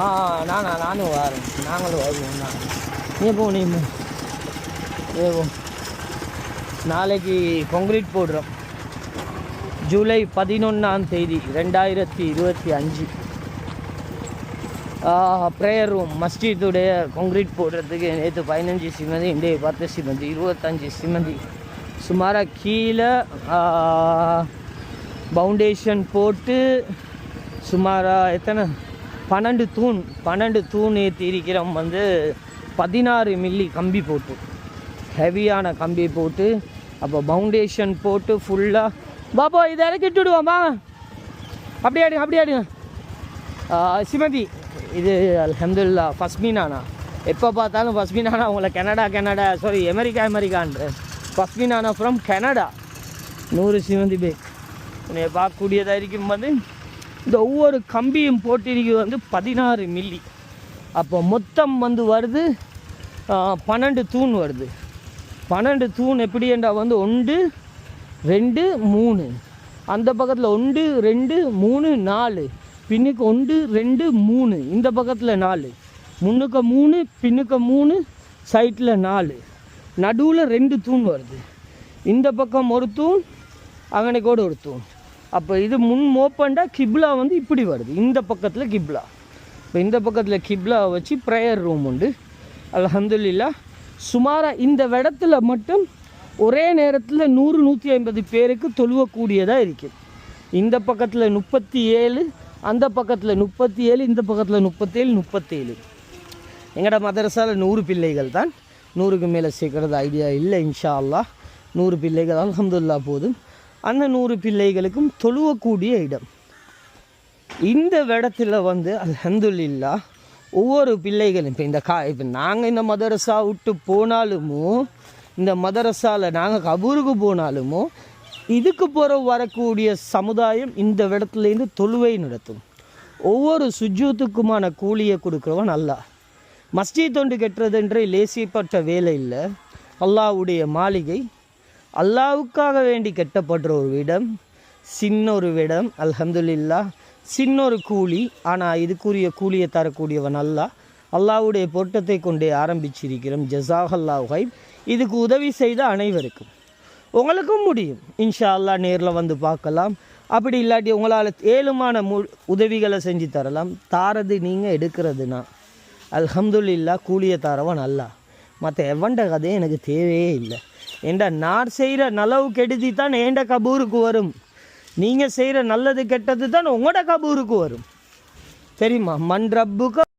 ஆ நானா நானும் வரேன். நாங்களும் வருவோம் நான் நீ போ நீ போ. நீ போ. நாளைக்கு கொங்கிரீட் போடுறோம். ஜூலை பதினொன்றாம் தேதி ரெண்டாயிரத்தி இருபத்தி அஞ்சு. ப்ரேயர் ரூம் மஸ்ஜித்துடைய கொங்கிரீட் போடுறதுக்கு நேற்று பதினஞ்சு சிமந்தி இன்றைய பத்து சிமந்தி இருபத்தஞ்சி சிமந்தி. சுமாராக கீழே பவுண்டேஷன் போட்டு சுமாராக எத்தனை? பன்னெண்டு தூண் பன்னெண்டு தூண் ஏற்றி இருக்கிறோம் வந்து பதினாறு மில்லி கம்பி போட்டு. ஹெவியான கம்பி போட்டு அப்போ பவுண்டேஷன் போட்டு ஃபுல்லாக பாப்பா இதை இறக்கிட்டு வாங்க அப்படி ஆடுங்க அப்படி ஆடுங்க சிமதி இது அலமதுல்லா ஃபஸ்மினானா எப்போ பார்த்தாலும் ஃபஸ்மினானா உங்களை கனடா கனடா சாரி அமெரிக்கா அமெரிக்கான்ற. ஃபஸ்மினானா ஃப்ரம் கனடா? நூறு சிமந்தி பேக் உன்னை பார்க்கக்கூடியதாக இருக்கும் வந்து இந்த ஒவ்வொரு கம்பியும் போட்டிருக்கிறது வந்து பதினாறு மில்லி அப்போ மொத்தம் வந்து வருது பன்னெண்டு தூண் வருது. பன்னெண்டு தூண் எப்படி என்றால் வந்து ஒன்று ரெண்டு மூணு. அந்த பக்கத்தில் ஒன்று ரெண்டு மூணு நாலு. பின்னுக்கு ஒன்று ரெண்டு மூணு. இந்த பக்கத்தில் நாலு. முன்னுக்க மூணு பின்னுக்க மூணு சைட்டில் நாலு. நடுவில் ரெண்டு தூண் வருது. இந்த பக்கம் ஒரு தூண் அங்கனைக்கோடு ஒரு தூண். அப்போ இது முன் மோப்பண்டா கிப்லா வந்து இப்படி வருது. இந்த பக்கத்தில் கிப்லா. இப்போ இந்த பக்கத்தில் கிப்லா வச்சு ப்ரேயர் ரூம் உண்டு. அலஹந்துல்லா சுமாராக இந்த இடத்துல மட்டும் ஒரே நேரத்தில் நூறு நூற்றி ஐம்பது பேருக்கு தொழுவக்கூடியதாக இருக்குது இந்த பக்கத்தில் முப்பத்தி ஏழு அந்த பக்கத்தில் முப்பத்தி ஏழு இந்த பக்கத்தில் முப்பத்தேழு முப்பத்தேழு. எங்களோட மதரசாவில் நூறு பிள்ளைகள் தான். நூறுக்கு மேலே சேர்க்கறது ஐடியா இல்லை இன்ஷா அல்லாஹ். நூறு பிள்ளைகள் அலமதுல்லா போதும். அந்த நூறு பிள்ளைகளுக்கும் தொழுவக்கூடிய இடம். இந்த இடத்துல வந்து அலந்துல்லா ஒவ்வொரு பிள்ளைகளும் இப்போ இந்த கா இப்போ நாங்கள் இந்த மதரசா விட்டு போனாலுமோ இந்த மதரசாவில் நாங்கள் கபூருக்கு போனாலுமோ இதுக்கு போகிற வரக்கூடிய சமுதாயம் இந்த இடத்துலேருந்து தொழுவை நடத்தும். ஒவ்வொரு சுஜூத்துக்குமான கூலியை கொடுக்குறவன் அல்லாஹ். மஸ்ஜித் தொண்டு கட்டுறதுன்ற லேசிப்பட்ட வேலை இல்லை. அல்லாஹ்வுடைய மாளிகை அல்லாவுக்காக வேண்டி கட்டப்படுற ஒரு இடம் சின்ன ஒரு இடம் அல்ஹம்துலில்லா. சின்ன ஒரு கூலி ஆனால் இதுக்குரிய கூலியை தரக்கூடியவன் அல்லாஹ். அல்லாவுடைய பொருட்டத்தை கொண்டே ஆரம்பிச்சிருக்கிறோம். ஜசாக் அல்லாஹ் ஹைப் இதுக்கு உதவி செய்த அனைவருக்கும். உங்களுக்கும் முடியும். இன்ஷா அல்லாஹ் நேரில் வந்து பார்க்கலாம். அப்படி இல்லாட்டி உங்களால் ஏழுமான மு உதவிகளை செஞ்சு தரலாம். தாரது நீங்கள் எடுக்கிறதுனா அல்ஹம்துல்லா கூலியை தரவன் அல்லா மற்ற எவன்ட கதையும் எனக்கு தேவையே இல்லை. ஏண்டா நான் செய்கிற நலவு கெடுதி தான் ஏண்ட கபூருக்கு வரும்? நீங்கள் செய்கிற நல்லது கெட்டது தான் உங்களோட கபூருக்கு வரும். தெரியுமா? மண் ரப்புக்கு